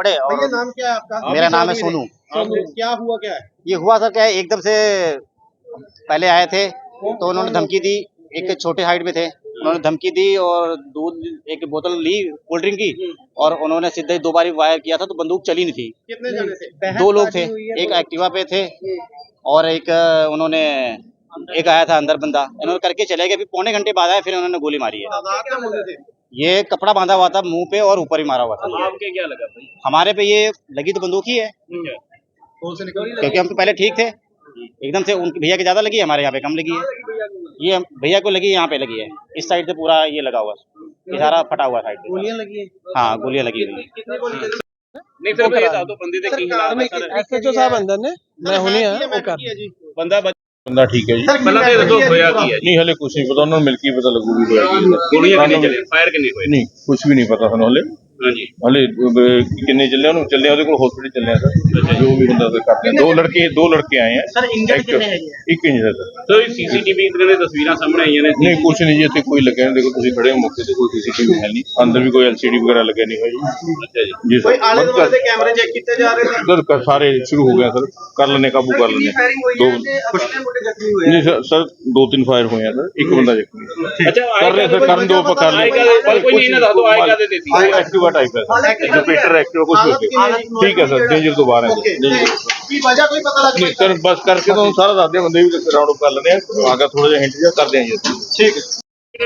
पड़े और नाम क्या है आपका? मेरा नाम है सोनू। क्या हुआ क्या? है ये हुआ सर क्या है एकदम से पहले आए थे तो उन्होंने धमकी दी। एक छोटे हाइट में थे। उन्होंने धमकी दी और दूध एक बोतल ली कोल्ड ड्रिंक की और उन्होंने सीधे दो बारी वायर किया था तो बंदूक चली नहीं थी। कितने जने थे? दो लोग थे। एक एक्टिवा पे थे और एक उन्होंने एक आया था अंदर बंदा। इन्होंने करके चले गए। फिर पौने घंटे बाद आए फिर उन्होंने गोली मारी है। ये कपड़ा बांधा हुआ था मुँह पे और ऊपर ही मारा हुआ था। आपके क्या लगा भाई? हमारे पे ये लगी तो बंदूक ही है। क्योंकि हम तो पहले ठीक थे। एकदम से उनके भैया की ज़्यादा लगी है हमारे यहाँ पे कम लगी है। ये भैया को लगी यहाँ पे लगी है। इस साइड से पूरा ये लगा हुआ ये सारा फटा हुआ साइड गोलियाँ लगी हाँ? गोलियाँ लगी हुई नहीं तो बंदे थे जो साहब अंदर ने? मैं हूँ बंदा ਬੰਦਾ ਠੀਕ ਹੈ ਜੀ। ਪਹਿਲਾਂ ਤੇ ਦੱਸੋ ਹੋਇਆ ਕੀ ਹੈ ਜੀ? ਨਹੀਂ ਹਲੇ ਕੁਝ ਨਹੀਂ ਪਤਾ ਉਹਨਾਂ ਨੂੰ ਮਿਲ ਕੇ ਹੀ ਪਤਾ ਲੱਗੂ ਵੀ ਹੋਇਆ ਕੀ ਹੈ। ਗੋਲੀਆਂ ਕਿੰਨੇ ਚੱਲੇ ਫਾਇਰ ਕਿੰਨੇ ਹੋਏ ਨਹੀਂ ਕੁਝ ਵੀ ਨਹੀਂ ਪਤਾ ਸਾਨੂੰ ਹਲੇ। ਹਾਂਜੀ। ਹਲੇ ਕਿੰਨੇ ਚੱਲੇ ਉਹਨੂੰ? ਚੱਲੇ ਉਹਦੇ ਕੋਲ ਹਸਪੀਟਲ ਚੱਲੇ ਆ ਸਰ। ਜੋ। ਵੀ ਹੁੰਦਾ ਉਹ ਕਰਦੇ। ਦੋ ਲੜਕੇ ਦੋ ਲੜਕੇ ਆਏ ਆ। ਸਰ ਇੰਜਰਡ ਕਿੰਨੇ ਹੈਗੇ ਇੱਕ ਇੰਜਰ ਸਰ। ਸਰ ਸੀਸੀਟੀਵੀ ਦੇ ਤਸਵੀਰਾਂ ਸਾਹਮਣੇ ਆਈਆਂ ਨੇ। ਨਹੀਂ ਕੁਝ ਨਹੀਂ ਜੀ ਇੱਥੇ ਕੋਈ ਲੱਗਿਆ ਨਹੀਂ ਦੇਖੋ ਤੁਸੀਂ ਖੜੇ ਹੋ ਮੌਕੇ ਤੇ ਕੋਈ ਸੀਸੀਟੀਵੀ ਹੈ ਨਹੀਂ। ਅੰਦਰ ਵੀ ਕੋਈ ਐਲਸੀਡੀ ਵਗੈਰਾ ਲੱਗਿਆ ਨਹੀਂ ਹੋਈ ਅੱਛਾ ਜੀ। ਜੀ ਕੋਈ ਸਰ ਆਲੇ ਦੁਆਲੇ ਦੇ ਕੈਮਰੇ ਚੈੱਕ ਕੀਤੇ ਜਾ ਰਹੇ ਨੇ? ਸਰ ਸਾਰੇ ਸ਼ੁਰੂ ਹੋ ਗਿਆ ਸਰ। ਕਰ ਲੈਣੇ ਕਾਬੂ ਕਰ ਲੈਣੇ ਦੋ ਕਿੰਨੇ ਮੁੰਡੇ ਜ਼ਖਮੀ ਹੋਏ ਨਹੀਂ ਸਰ ਸਰ ਦੋ ਤਿੰਨ ਫਾਇਰ ਹੋਏ ਆ ਸਰ। ਇੱਕ ਬੰਦਾ ਜ਼ਖਮੀ। ਅੱਛਾ ਕਰ ਰਹੇ ਸਰ ਕਰਨ ਦੋ ਕਾਹਦੇ- ਪਰ ਕੋਈ ਨਹੀਂ ਇਹਨਾਂ ਦੱਸ ਦਿਓ ਆਏ ਕਾਹਦੇ ਤੇ ਸੀ? ਟਾਈਪ ਹੈ ਸਰ। ਜੋ ਪੀਟਰ ਐਕਟਿਵਾ ਕੁਝ ਹੋ? ਗਿਆ ਠੀਕ ਹੈ ਸਰ ਡੇਂਜਰ ਤੋਂ ਬਾਹਰ ਹੈ। ਕੀ ਵਜ੍ਹਾ ਕੋਈ ਪਤਾ ਲੱਗ ਨਹੀਂ ਸਰ ਬਸ ਕਰਕੇ ਤੁਹਾਨੂੰ ਸਾਰਾ ਦੱਸਦੇ ਹਾਂ, ਬੰਦੇ ਵੀ ਰਾਉਂਡ ਅਪ ਕਰ ਲੈਂਦੇ ਆ। ਆਗਾ ਥੋੜਾ ਜਿਹਾ ਹਿੰਟ ਜਿਹਾ ਕਰਦੇ ਆਂ ਜੀ ਠੀਕ ਹੈ।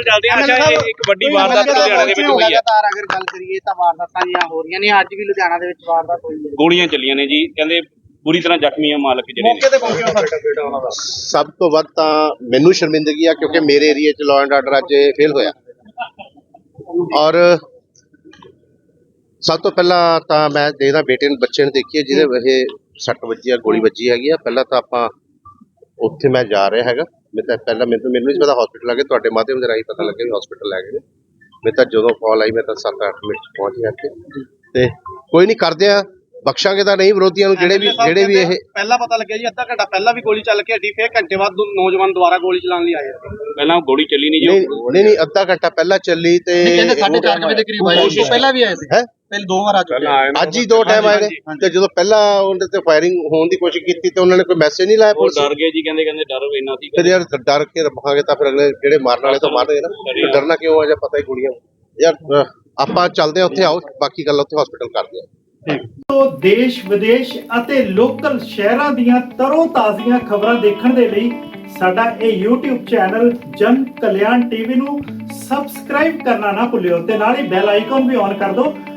ਚੱਲਦੇ ਆ ਅੱਛਾ ਇਹ ਇੱਕ ਵੱਡੀ ਵਾਰਦਾਤ ਲੁਧਿਆਣਾ ਦੇ ਵਿੱਚ ਹੋਈ ਹੈ। ਲਗਾਤਾਰ ਅਗਰ ਗੱਲ ਕਰੀਏ ਤਾਂ ਵਾਰਦਾਤਾਂ ਜੀਆਂ ਹੋ ਰਹੀਆਂ ਨੇ ਅੱਜ ਵੀ ਲੁਧਿਆਣਾ ਦੇ ਵਿੱਚ ਵਾਰਦਾਤ ਹੋਈ ਹੈ। ਗੋਲੀਆਂ ਚੱਲੀਆਂ ਨੇ ਜੀ ਕਹਿੰਦੇ ਬੁਰੀ ਤਰ੍ਹਾਂ ਜ਼ਖਮੀ ਆ ਮਾਲਕ ਜਿਹੜੇ ਨੇ। ਮੌਕੇ ਤੇ ਪਹੁੰਚੇ ਹੋ ਸਰ ਸਭ ਤੋਂ ਵੱਧ ਤਾਂ ਮੈਨੂੰ ਸ਼ਰਮਿੰਦਗੀ ਆ ਕਿਉਂਕਿ ਮੇਰੇ ਏਰੀਆ 'ਚ ਲਾਅ ਐਂਡ ਆਰਡਰ ਅੱਜ ਫੇਲ ਹੋਇਆ। ਔਰ ਸਭ ਤੋਂ ਪਹਿਲਾਂ ਤਾਂ ਮੈਂ ਦੇਖਦਾ ਬੇਟੇ ਨੂੰ ਬੱਚੇ ਨੂੰ ਦੇਖੀਏ ਜਿਹਦੇ ਇਹ ਸੱਟ ਵੱਜੀ ਆ ਗੋਲੀ ਵੱਜੀ ਹੈਗੀ ਆ ਪਹਿਲਾਂ ਤਾਂ ਆਪਾਂ ਉੱਥੇ ਮੈਂ ਜਾ ਰਿਹਾ ਹੈਗਾ। ਮੈਂ ਤਾਂ ਪਹਿਲਾਂ ਮੈਨੂੰ ਮੈਨੂੰ ਨਹੀਂ ਪਤਾ ਹਸਪੀਟਲ ਆ ਗਏ ਤੁਹਾਡੇ ਮਾਧਿਅਮ ਦੇ ਰਾਹੀਂ ਪਤਾ ਲੱਗਿਆ ਵੀ ਹਸਪੀਟਲ ਲੈ ਗਏ ਮੈਂ ਤਾਂ ਜਦੋਂ ਕਾਲ ਆਈ ਮੈਂ ਤਾਂ 7-8 ਮਿੰਟ ਪਹੁੰਚ ਗਿਆ ਇੱਥੇ। ਤੇ ਕੋਈ ਨਹੀਂ ਕਰਦੇ ਆ ਬਖਸ਼ਾਂਗੇ ਤਾਂ ਨਹੀਂ ਵਿਰੋਧੀਆਂ ਨੂੰ ਜਿਹੜੇ ਵੀ ਜਿਹੜੇ ਵੀ ਇਹ ਪਹਿਲਾਂ ਪਤਾ ਲੱਗਿਆ ਜੀ ਅੱਧਾ ਘੰਟਾ ਪਹਿਲਾਂ ਵੀ ਗੋਲੀ ਚੱਲ ਕੇ ਹਟੀ ਫੇਰ ਘੰਟੇ ਬਾਅਦ ਨੌਜਵਾਨ ਦੁਬਾਰਾ ਗੋਲੀ ਚਲਾਉਣ ਲਈ ਆਏ ਆ। ਪਹਿਲਾਂ ਗੋਲੀ ਚੱਲੀ ਨਹੀਂ ਜੀ ਨਹੀਂ ਨਹੀਂ ਅੱਧਾ ਘੰਟਾ ਪਹਿਲਾਂ ਚੱਲੀ ਤੇ ਕਹਿੰਦੇ 4:30 ਵਜੇ ਦੇ ਕਰੀਬ ਆਏ ਤੋਂ ਪਹਿਲਾਂ ਵੀ ਆਏ ਸੀ। ਹੈ? ਪਹਿਲੇ ਦੋ ਵਾਰ ਆ ਚੁੱਕੇ ਆ। ਅੱਜ ਹੀ ਦੋ ਟਾਈਮ ਆਏ ਨੇ ਤੇ ਜਦੋਂ ਪਹਿਲਾਂ ਉਹਦੇ ਤੇ ਫਾਇਰਿੰਗ ਹੋਣ ਦੀ ਕੋਸ਼ਿਸ਼ ਕੀਤੀ ਤੇ ਉਹਨਾਂ ਨੇ ਕੋਈ ਮੈਸੇਜ ਨਹੀਂ ਲਾਇਆ ਉਹ ਪੁਲਿਸ ਡਰ ਗਏ ਜੀ ਕਹਿੰਦੇ ਕਹਿੰਦੇ ਡਰ ਇੰਨਾ ਸੀ ਫਿਰ ਯਾਰ ਡਰ ਕੇ ਰਹਾਂਗੇ ਤਾਂ ਫਿਰ ਅਗਲੇ ਜਿਹੜੇ ਮਾਰਨ ਵਾਲੇ ਤਾਂ ਮਾਰਨਗੇ ਨਾ। ਫਿਰ ਡਰਨਾ ਕਿਉਂ ਆ ਜਾਂ ਪਤਾ ਹੀ ਗੋਲੀਆਂ ਯਾਰ ਅਹ, ਆਪਾਂ ਚੱਲਦੇ ਆ ਉੱਥੇ ਆਓ ਬਾਕੀ ਗੱਲ ਉੱਥੇ ਹਸਪੀਟਲ ਕਰਦੇ ਆ ਤੋਂ ਦੇਸ਼ ਵਿਦੇਸ਼ ਅਤੇ ਲੋਕਲ ਸ਼ਹਿਰਾਂ ਦੀਆਂ ਤਰੋ ਤਾਜ਼ੀਆਂ ਖਬਰਾਂ ਦੇਖਣ ਦੇ ਲਈ ਸਾਡਾ ਇਹ YouTube ਚੈਨਲ ਜਨ ਕਲਿਆਣ ਟੀਵੀ ਨੂੰ ਸਬਸਕ੍ਰਾਈਬ ਕਰਨਾ ਨਾ ਭੁੱਲਿਓ ਤੇ ਨਾਲ ਹੀ ਬੈਲ ਆਈਕਨ ਵੀ ਔਨ ਕਰ ਦਿਓ।